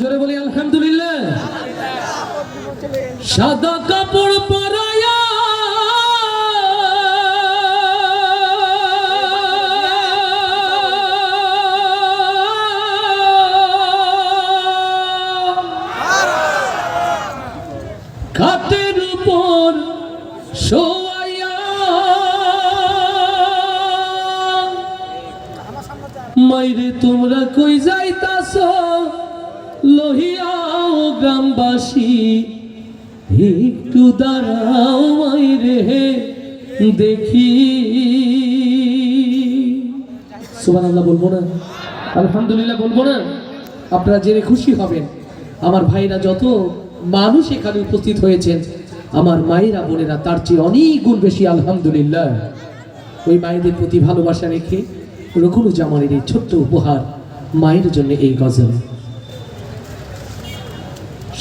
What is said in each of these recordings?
জোরে বলি আলহামদুলিল্লাহ। সাদা কাপড় পরায়া। খাটের উপর শোয়াইয়া মাইরে তোমরা কই যাইতাছ? লহিয়াও গ্রামবাসী, একটু দাঁড়াও মাইরে দেখি। সুবান আল্লাহ বলব না? আলহামদুলিল্লাহ বলব না? আপনারা জেনে খুশি হবেন, আমার ভাইরা যত মানুষ এখানে উপস্থিত হয়েছেন, আমার মায়েরা, বোনেরা, তার চেয়ে অনেক গুণ বেশি আলহামদুলিল্লাহ। ওই মায়েদের প্রতি ভালোবাসা রেখে রঘুনুজামানের এই ছোট্ট উপহার মায়ের জন্য এই গজল।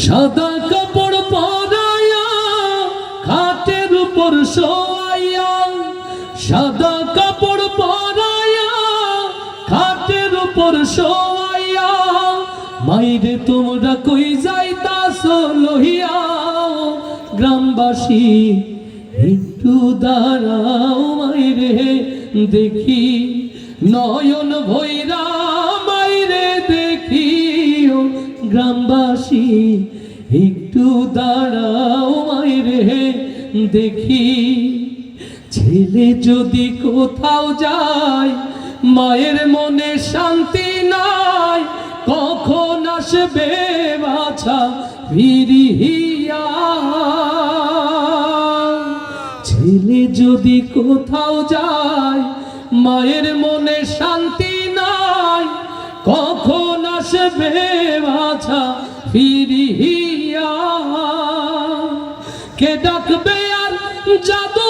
সাদা কাপড় পরাইয়া খাটের উপর শোয়াইয়া সাদা কাপড় পরাইয়া খাটের উপর শোয়াইয়া মাইরে তোমরা কই যাইতাছ লহিয়াও গ্রামবাসী, একটু দাঁড়াও মাইরে, দেখি নয়ন ভৈরা গ্রামবাসী, একটু দাঁড়াও মাইরে দেখি। ছেলে যদি কোথাও যায়, মায়ের মনে শান্তি নাই, কখন আসবে বাছা ফিরিয়া? ছেলে যদি কোথাও যায়, মায়ের মনে শান্তি নাই, কখন আসবে ফিরিয়া কে ডাকবে আর জাদু